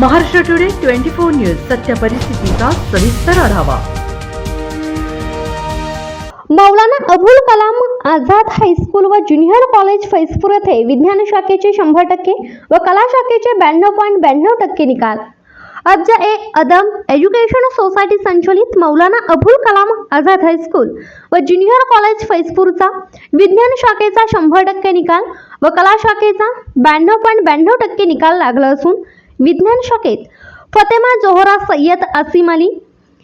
Maharashtra today twenty four news सत्य परिस्थितीचा सविस्तर आढावा. मौलाना अबुल कलाम आझाद हायस्कूल व ज्युनियर कॉलेज फैजपूर येथे विज्ञान शाखेचे शंभर टक्के व कला शाखेचे ब्याण्णव पॉईंट ब्याण्णव टक्के निकाल. अब्ज ए अदम एज्युकेशन सोसायटी संचलित मौलाना अबुल कलाम आझाद हायस्कूल व ज्युनियर कॉलेज फैजपूरचा विज्ञान शाखेचा शंभर टक्के निकाल व कला शाखेचा ब्याण्णव पॉईंट ब्याण्णव टक्के निकाल लागला असून विज्ञान शाखेत फतेमा जोहरा सय्यद आसिम अली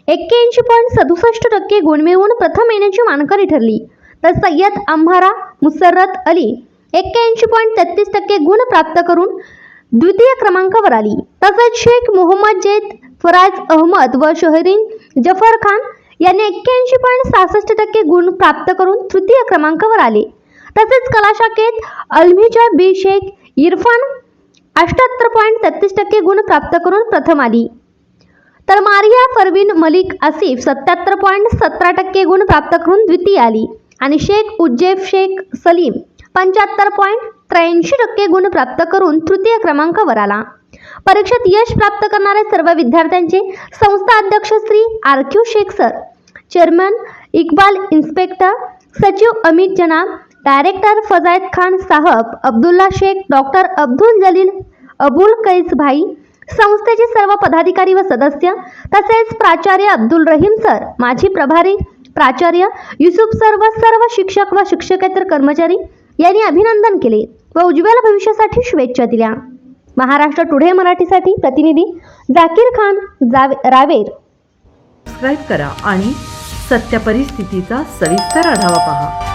एक्क्याऐंशी पॉईंट सदुसष्ट टक्के गुण मिळवून प्रथम येण्याची मानकरी ठरली. तर सय्यद आम्हारा मुसर्रत अली एक्क्याऐंशी पॉईंट तेहतीस टक्के गुण प्राप्त करून द्वितीय क्रमांकावर आली. तसेच शेख मोहम्मद जैद फराज अहमद व शहरीन जफर खान यांनी एक्क्याऐंशी पॉईंट सहासष्ट टक्के गुण प्राप्त करून तृतीय क्रमांकावर आले. तसेच कला शाखेत बी शेख इरफान अठ्याहत्तर पॉईंट तेहतीस टक्के गुण प्राप्त करून प्रथम आली. तर मारिया परवीन मलिक आसिफ सत्याहत्तर पॉईंट सतरा टक्के गुण प्राप्त करून द्वितीय आली. आणि शेख उज्जैफ शेख सलीम पंच्याहत्तर पॉईंट त्र्याऐंशी टक्के गुण प्राप्त करून तृतीय क्रमांकावर आला. परीक्षेत यश प्राप्त करणाऱ्या सर्व विद्यार्थ्यांचे संस्था अध्यक्ष Shri R Q Shaikh sir chairman Iqbal inspector सचिव अमित जनाब डायरेक्टर फजायत खान साहब अब्दुल्ला शेख डॉक्टर अब्दुल जलील अबुल कैस भाई संस्थेचे सर्व पदाधिकारी व सदस्य तसेच प्राचार्य अब्दुल रहीम सर माजी प्रभारी प्राचार्य युसुफ सर व सर्व शिक्षक व शिक्षकेतर कर्मचारी यांनी अभिनंदन केले व उज्ज्वल भविष्यासाठी शुभेच्छा दिल्या. महाराष्ट्र टुडे मराठीसाठी प्रतिनिधी जाकीर खान जावे रावेर. सबस्क्राईब करा आणि सत्य परिस्थितीचा सविस्तर आढावा पहा.